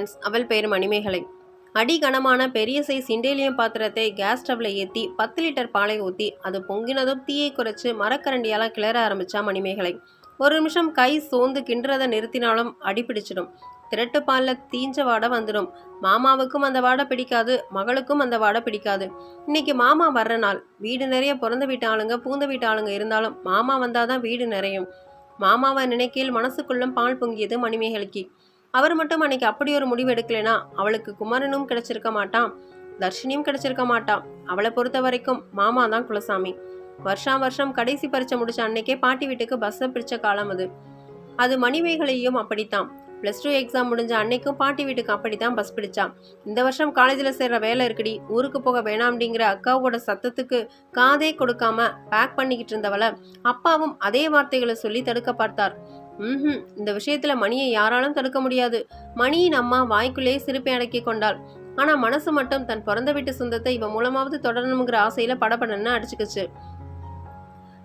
Friends அவள் பெயர் மணிமேகலை அடி கனமான பெரிய சைஸ் இண்டேலியம் பாத்திரத்தை கேஸ் ஸ்டவ்ல ஏற்றி பத்து லிட்டர் பாலை ஊற்றி அது பொங்கினதும் தீயை குறைச்சி மரக்கரண்டியால் கிளற ஆரம்பித்தா மணிமேகலை ஒரு நிமிஷம் கை சோர்ந்து கிண்டுறதை நிறுத்தினாலும் அடி பிடிச்சிடும். திரட்டு பாலில் தீஞ்ச வாடை வந்துடும். மாமாவுக்கும் அந்த வாடை பிடிக்காது மகளுக்கும் அந்த வாடை பிடிக்காது. இன்னைக்கு மாமா வர்ற நாள். வீடு நிறைய பிறந்த வீட்டு ஆளுங்க பூந்த வீட்டு ஆளுங்க இருந்தாலும் மாமா வந்தாதான் வீடு நிறையும். மாமாவை நினைக்கையில் மனசுக்குள்ளும் பால் பொங்கியது மணிமேகலைக்கு. அவர் மட்டும் அன்னைக்கு அப்படி ஒரு முடிவு எடுக்கலைன்னா அவளுக்கு குமரனும் கிடைச்சிருக்க மாட்டான் தர்ஷினியும் கிடைச்சிருக்க மாட்டான். அவளை பொறுத்த வரைக்கும் மாமா தான் குலசாமி. வருஷா வருஷம் கடைசி பரீட்சை முடிச்ச அன்னைக்கே பாட்டி வீட்டுக்கு பஸ்ஸை பிடிச்ச காலம் அது. அது மணிமேகலையும் அப்படித்தான். ப்ளஸ் டூ எக்ஸாம் முடிஞ்ச அன்னைக்கும் பாட்டி வீட்டுக்கு அப்படித்தான் பஸ் பிடிச்சான் இந்த வருஷம் காலேஜில் சேர்ற வேலை இருக்குடி ஊருக்கு போக வேணாம்டிங்கிற அக்காவோட சத்தத்துக்கு காதே கொடுக்காம பேக் பண்ணிக்கிட்டு இருந்தவளை அப்பாவும் அதே வார்த்தைகளை சொல்லி தடுக்க பார்த்தார். ம்ஹும். இந்த விஷயத்துல மணியை யாராலும் தடுக்க முடியாது. மணியின் அம்மா வாய்க்குள்ளே சிரிப்பை அடக்கி கொண்டாள். ஆனா மனசு மட்டும் தன் பிறந்த வீட்டு சொந்தத்தை இவன் மூலமாவது தொடரணுங்கிற ஆசையில படப்படன்னு அடிச்சுக்குச்சு.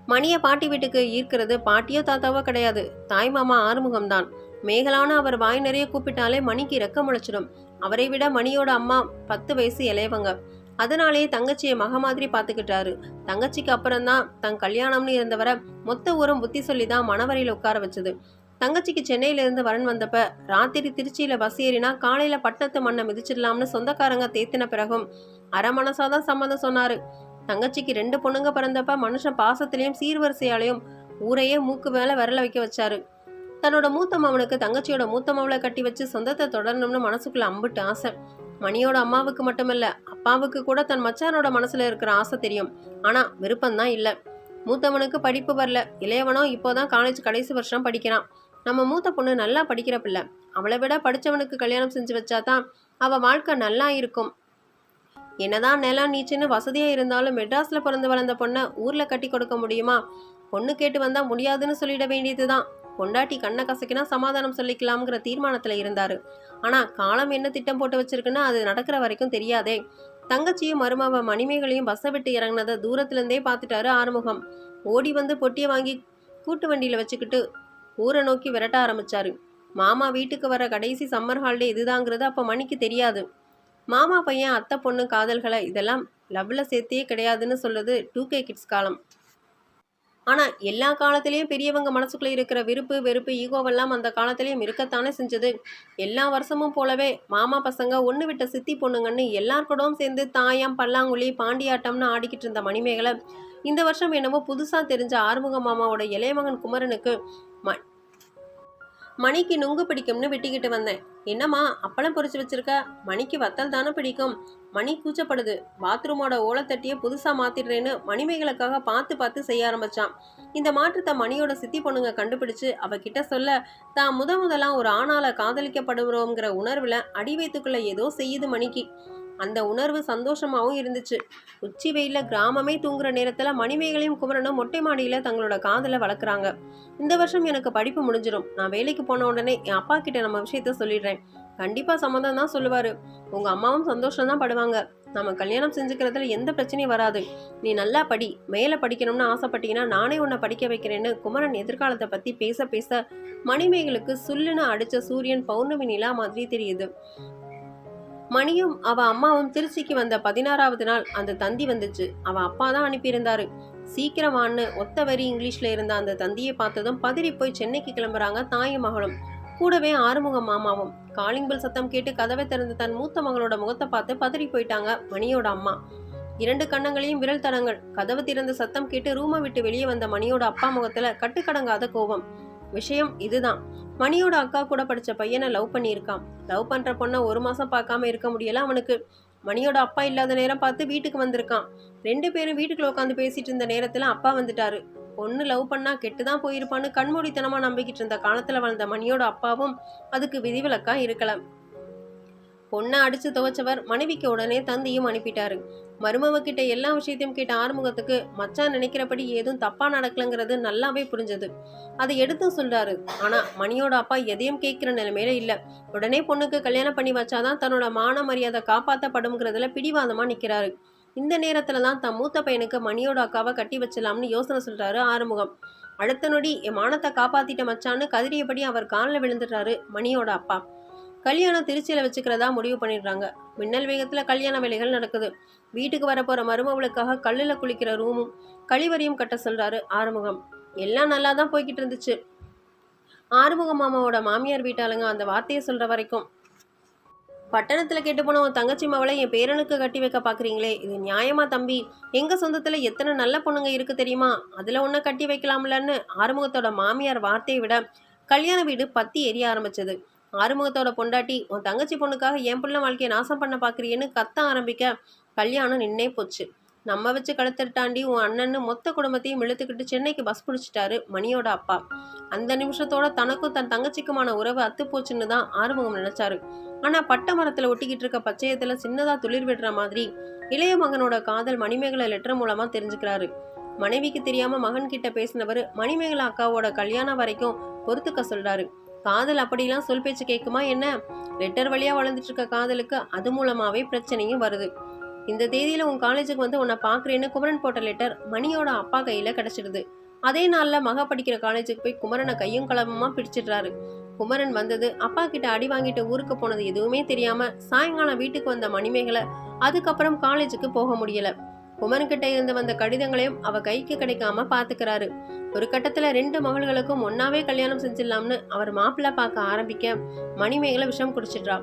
மணியை பாட்டி வீட்டுக்கு ஈர்க்கிறது பாட்டியோ தாத்தாவோ கிடையாது. தாய் மாமா ஆறுமுகம்தான். மேகலான அவர் வாய் நிறைய கூப்பிட்டாலே மணிக்கு ரெக்க முளைச்சிடும். அவரை விட மணியோட அம்மா பத்து வயசு இளையவங்க. அதனாலேயே தங்கச்சியை மக மாதிரி பார்த்துக்கிட்டாரு. தங்கச்சிக்கு அப்புறம்தான் தன் கல்யாணம்னு இருந்தவரை மொத்த ஊரம் புத்தி சொல்லி தான் மணவரையில் உட்கார வச்சது. தங்கச்சிக்கு சென்னையிலேருந்து வரன் வந்தப்ப ராத்திரி திருச்சியில் பஸ் ஏறினா காலையில் பட்டத்து மண்ணை மிதிச்சிடலாம்னு சொந்தக்காரங்க தேத்தின பிறகும் அரை மனசாதான் சம்மந்தம் சொன்னார். தங்கச்சிக்கு ரெண்டு பொண்ணுங்க பிறந்தப்ப மனுஷன் பாசத்திலையும் சீர்வரிசையாலையும் ஊரையே மூக்கு மேலே விரல வைக்க வச்சாரு. தன்னோட மூத்த மாமனுக்கு தங்கச்சியோட மூத்த மவளை கட்டி வச்சு சொந்தத்தை தொடரணும்னு மனசுக்குள்ள அம்பிட்டு ஆசை. மணியோட அம்மாவுக்கு மட்டுமல்ல அப்பாவுக்கு கூட தன் மச்சானோட மனசுல இருக்கிற ஆசை தெரியும். ஆனா விருப்பம்தான் இல்ல. மூத்தவனுக்கு படிப்பு வரல. இளையவனோ இப்போதான் காலேஜ் கடைசி வருஷம் படிக்கிறான். நம்ம மூத்த பொண்ணு நல்லா படிக்கிற பிள்ளை. அவளை விட படித்தவனுக்கு கல்யாணம் செஞ்சு வச்சாதான் அவள் வாழ்க்கை நல்லா இருக்கும். என்னதான் நிலம் நீச்சுன்னு வசதியாக இருந்தாலும் மெட்ராஸில் பிறந்து வளர்ந்த பொண்ணை ஊரில் கட்டி கொடுக்க முடியுமா? பொண்ணு கேட்டு வந்தால் முடியாதுன்னு சொல்லிட வேண்டியது தான் பொண்டாட்டி கண்ணை கசக்கினா சமாதானம் சொல்லிக்கலாம்ங்கிற தீர்மானத்தில் இருந்தார். ஆனால் காலம் என்ன திட்டம் போட்டு வச்சிருக்குன்னு அது நடக்கிற வரைக்கும் தெரியாதே. தங்கச்சியும் மருமவ மணிமேகலையும் பஸ்ஸை விட்டு இறங்குனதை தூரத்துலேருந்தே பார்த்துட்டாரு ஆறுமுகம். ஓடி வந்து பொட்டியை வாங்கி கூட்டு வண்டியில் வச்சுக்கிட்டு ஊரை நோக்கி விரட்ட ஆரம்பிச்சாரு. மாமா வீட்டுக்கு வர கடைசி சம்மர் ஹாலிடே இதுதாங்கிறது அப்போ மணிக்கு தெரியாது. மாமா பையன் அத்தை பொண்ணு காதல்களை இதெல்லாம் லவ்வில் சேர்த்தே கிடையாதுன்னு சொல்லுது டூ கே கிட்ஸ் காலம். ஆனால் எல்லா காலத்திலையும் பெரியவங்க மனசுக்குள்ளே இருக்கிற விருப்பு வெறுப்பு ஈகோவெல்லாம் அந்த காலத்திலையும் இருக்கத்தானே செஞ்சது. எல்லா வருஷமும் போலவே மாமா பசங்க ஒன்று விட்ட சித்தி பொண்ணுங்கன்னு எல்லார் கூடவும் சேர்ந்து தாயம் பல்லாங்குழி பாண்டியாட்டம்னு ஆடிக்கிட்டு இருந்த மணிமேகலை இந்த வருஷம் என்னவோ புதுசாக தெரிஞ்ச ஆறுமுக மாமாவோட இளையமகன் குமரனுக்கு ம மணிக்கு நுங்கு பிடிக்கும்னு விட்டிக்கிட்டு வந்தேன். என்னம்மா அப்பளம் பொறிச்சு வச்சிருக்க? மணிக்கு வத்தல் தானே பிடிக்கும். மணி கூச்சப்படுது. பாத்ரூமோட ஓலத்தட்டியை புதுசாக மாத்திடுறேன்னு மணிமேகலுக்காக பார்த்து பார்த்து செய்ய ஆரம்பிச்சான். இந்த மாற்றத்தை மணியோட சித்தி பொண்ணுங்க கண்டுபிடிச்சு அவகிட்ட சொல்ல தான் முத முதலாம் ஒரு ஆணால காதலிக்கப்படுகிறோங்கிற உணர்வில் அடி வைத்துக்குள்ள ஏதோ செய்யுது மணிக்கு. அந்த உணர்வு சந்தோஷமாகவும் இருந்துச்சு. உச்சி வெயிலில் கிராமமே தூங்குற நேரத்தில் மணிமேகலையும் குமரனும் மொட்டை மாடியில் தங்களோட காதலை வளர்க்குறாங்க இந்த வருஷம் எனக்கு படிப்பு முடிஞ்சிடும் நான் வேலைக்கு போன உடனே என் அப்பா கிட்ட நம்ம விஷயத்த சொல்லிடுறேன். கண்டிப்பாக சம்மந்தம் தான் சொல்லுவார். உங்கள் அம்மாவும் சந்தோஷம் தான் படுவாங்க. நம்ம கல்யாணம் செஞ்சுக்கிறதுல எந்த பிரச்சனையும் வராது. நீ நல்லா படி மேலே படிக்கணும்னு ஆசைப்பட்டீங்கன்னா நானே உன்னை படிக்க வைக்கிறேன்னு குமரன் எதிர்காலத்தை பற்றி பேச பேச மணிமேகலுக்கு சுல்லுன்னு அடித்த சூரியன் பௌர்ணமி நிலா மாதிரி தெரியுது. மணியும் அவ அம்மாவும் திருச்சிக்கு வந்த பதினாறாவது நாள் அந்த தந்தி வந்துச்சு. அவ அப்பா தான் அனுப்பியிருந்தாரு. சீக்கிரமான்னு ஒத்த வரி இங்கிலீஷ்ல இருந்த அந்த தந்தியை பார்த்ததும் பதறி போய் சென்னைக்கு கிளம்புறாங்க தாயும் மகளும். கூடவே ஆறுமுக மாமாவும். காலிங் பெல் சத்தம் கேட்டு கதவை திறந்த தன் மூத்த மகளோட முகத்தை பார்த்து பதறி போயிட்டாங்க மணியோட அம்மா. இரண்டு கண்ணங்களையும் விரல் தடங்கள். கதவு திறந்த சத்தம் கேட்டு ரூமை விட்டு வெளியே வந்த மணியோட அப்பா முகத்துல கட்டுக்கடங்காத கோபம். விஷயம் இதுதான். மணியோட அக்கா கூட படித்த பையனை லவ் பண்ணியிருக்கான். லவ் பண்ணுற பொண்ணை ஒரு மாதம் பார்க்காம இருக்க முடியல அவனுக்கு. மணியோட அப்பா இல்லாத நேரம் பார்த்து வீட்டுக்கு வந்திருக்கான். ரெண்டு பேரும் வீட்டுக்குள்ள உட்காந்து பேசிட்டு இருந்த நேரத்தில் அப்பா வந்துட்டாரு. பொண்ணு லவ் பண்ணா கெட்டுதான் போயிருப்பான்னு கண்மூடித்தனமாக நம்பிக்கிட்டு இருந்த காலத்தில் வளர்ந்த மணியோட அப்பாவும் அதுக்கு விதிவிலக்கா இருக்கலை பொண்ணை அடிச்சு துவைச்சவர் மனைவிக்கு உடனே தந்தையும் அனுப்பிட்டாரு. மருமவ கிட்ட எல்லா விஷயத்தையும் கேட்ட ஆறுமுகத்துக்கு மச்சான் நினைக்கிறபடி ஏதும் தப்பா நடக்கலங்கிறது நல்லாவே புரிஞ்சது. அதை எடுத்தும் சொல்றாரு. ஆனா மணியோட அப்பா எதையும் கேட்கிற நிலைமையில இல்ல. உடனே பொண்ணுக்கு கல்யாணம் பண்ணி வச்சாதான் தன்னோட மான மரியாதை காப்பாத்தப்படும்ங்கிறதுல பிடிவாதமா நிக்கிறாரு. இந்த நேரத்துல தான் தன் மூத்த பையனுக்கு மணியோட அக்காவை கட்டி வச்சலாம்னு யோசனை சொல்றாரு ஆறுமுகம். அடுத்த நொடி என் மானத்தை காப்பாத்திட்ட மச்சான்னு கதிரியபடி அவர் காலில் விழுந்துட்டாரு மணியோட அப்பா. கல்யாணம் திருச்சியில் வச்சுக்கிறதா முடிவு பண்ணிடுறாங்க. மின்னல் வேகத்தில் கல்யாண வேலைகள் நடக்குது. வீட்டுக்கு வரப்போகிற மருமவளுக்காக கல்லில் குளிக்கிற ரூமும் கழிவறையும் கட்ட சொல்கிறாரு ஆறுமுகம். எல்லாம் நல்லா தான் போய்கிட்டு இருந்துச்சு. ஆறுமுகம் மாமாவோட மாமியார் வீட்டாளுங்க அந்த வார்த்தையை சொல்கிற வரைக்கும். பட்டணத்தில் கெட்டு போன உன் தங்கச்சி மவளை என் பேரனுக்கு கட்டி வைக்க பார்க்குறீங்களே இது நியாயமா தம்பி? எங்கள் சொந்தத்தில் எத்தனை நல்ல பொண்ணுங்க இருக்குது தெரியுமா? அதில் ஒன்றை கட்டி வைக்கலாம்லன்னு ஆறுமுகத்தோட மாமியார் வார்த்தையை விட கல்யாண வீடு பத்தி எரிய ஆரம்பிச்சது. ஆறுமுகத்தோட பொண்டாட்டி உன் தங்கச்சி பொண்ணுக்காக என் பிள்ளை வாழ்க்கையை நாசம் பண்ண பார்க்குறியேன்னு கத்த ஆரம்பிக்க கல்யாணம் நின்னே போச்சு. நம்ம வச்சு கழுத்தட்டாண்டி உன் அண்ணன்னு மொத்த குடும்பத்தையும் இழுத்துக்கிட்டு சென்னைக்கு பஸ் பிடிச்சிட்டாரு மணியோட அப்பா. அந்த நிமிஷத்தோட தனக்கும் தன் தங்கச்சிக்குமான உறவு அத்து போச்சுன்னு தான் ஆறுமுகம் நினைச்சாரு. ஆனா பட்ட மரத்துல ஒட்டிக்கிட்டு இருக்க பச்சையத்துல சின்னதா துளிர் விடுற மாதிரி இளைய மகனோட காதல் மணிமேகலை லெட்டர் மூலமா தெரிஞ்சுக்கிறாரு. மனைவிக்கு தெரியாம மகன் கிட்ட பேசினவர் மணிமேகலை அக்காவோட கல்யாணம் வரைக்கும் பொறுத்துக்க சொல்றாரு. காதல் அப்படிலாம் சொல் பேச்சு கேட்குமா என்ன? லெட்டர் வழியாக வளர்ந்துட்டு இருக்க காதலுக்கு அது மூலமாகவே பிரச்சனையும் வருது. இந்த தேதியில் உன் காலேஜுக்கு வந்து உன்னை பார்க்குறேன்னு குமரன் போட்ட லெட்டர் மணியோட அப்பா கையில் கிடச்சிடுது. அதே நாளில் மக படிக்கிற காலேஜுக்கு போய் குமரனை கையும் களவுமா பிடிச்சிடுறாரு. குமரன் வந்தது அப்பா கிட்ட அடி வாங்கிட்டு ஊருக்கு போனது எதுவுமே தெரியாம சாயங்காலம் வீட்டுக்கு வந்த மணிமேகலை அதுக்கப்புறம் காலேஜுக்கு போக முடியல. குமரன் கிட்ட இருந்து வந்த கடிதங்களையும் அவ கைக்கு கிடைக்காம பாத்துக்கிறாரு. ஒரு கட்டத்துல ரெண்டு மகள்களுக்கும் ஒன்னாவே கல்யாணம் செஞ்சிடலாம்னு அவர் மாப்பிள்ள பார்க்க ஆரம்பிக்க மணிமேகலை விஷம் குடிச்சிடுறா.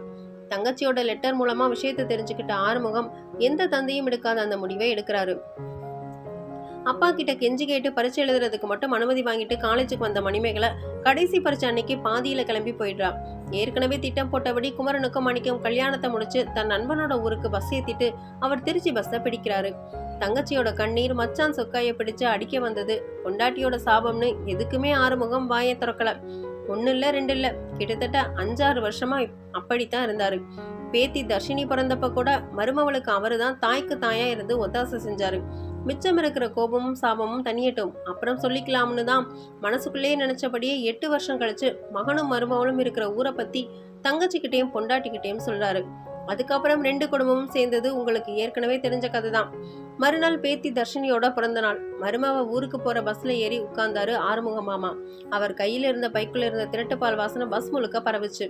தங்கச்சியோட லெட்டர் மூலமா விஷயத்தை தெரிஞ்சுக்கிட்ட ஆறுமுகம் எந்த தந்தையும் எடுக்காத அந்த முடிவை எடுக்கிறாரு. அப்பா கிட்ட கெஞ்சி கேட்டு பரீட்சை எழுதுறதுக்கு மட்டும் அனுமதி வாங்கிட்டு காலேஜுக்கு வந்த மணிமேகலை கடைசி பரீட்சை அன்னைக்கு பாதியில கிளம்பி போயிடுறா. ஏற்கனவே திட்டம் போட்டபடி குமரனுக்கும் மணிக்கும் கல்யாணத்தை முடிச்சு தன் நண்பனோட ஊருக்கு பஸ் ஏத்திட்டு அவர் திருச்சி பஸ்ஸை பிடிக்கிறாரு. தங்கச்சியோட கண்ணீர் மச்சான் சொக்காயை பிடிச்சு அடிக்க வந்தது. கொண்டாட்டியோட சாபம்னு எதுக்குமே ஆறுமுகம் வாயை திறக்கல. ஒன்று இல்லை ரெண்டு இல்லை. கிட்டத்தட்ட அஞ்சாறு வருஷமா அப்படித்தான் இருந்தாரு. பேத்தி தர்ஷினி பிறந்தப்ப கூட மருமவளுக்கு அவருதான் தாய்க்கு தாயா இருந்து ஒத்தாசை செஞ்சாரு. மிச்சம் இருக்கிற கோபமும் சாபமும் தனியட்டும் அப்புறம் சொல்லிக்கலாம்னு தான் மனசுக்குள்ளேயே நினைச்சபடியே எட்டு வருஷம் கழிச்சு மகனும் மருமகளும் இருக்கிற ஊரை பத்தி தங்கச்சிக்கிட்டேயும் பொண்டாட்டிக்கிட்டேயும் சொல்றாரு. அதுக்கப்புறம் ரெண்டு குடும்பமும் சேர்ந்தது உங்களுக்கு ஏற்கனவே தெரிஞ்ச கதை தான் மறுநாள் பேத்தி தர்ஷினியோட பிறந்த நாள். மருமாவ ஊருக்கு போற பஸ்ல ஏறி உட்கார்ந்தாரு ஆறுமுக மாமா அவர் கையில இருந்த பைக்குள்ள இருந்த திரட்டுப்பால் வாசனை பஸ் முழுக்க பரவுச்சு.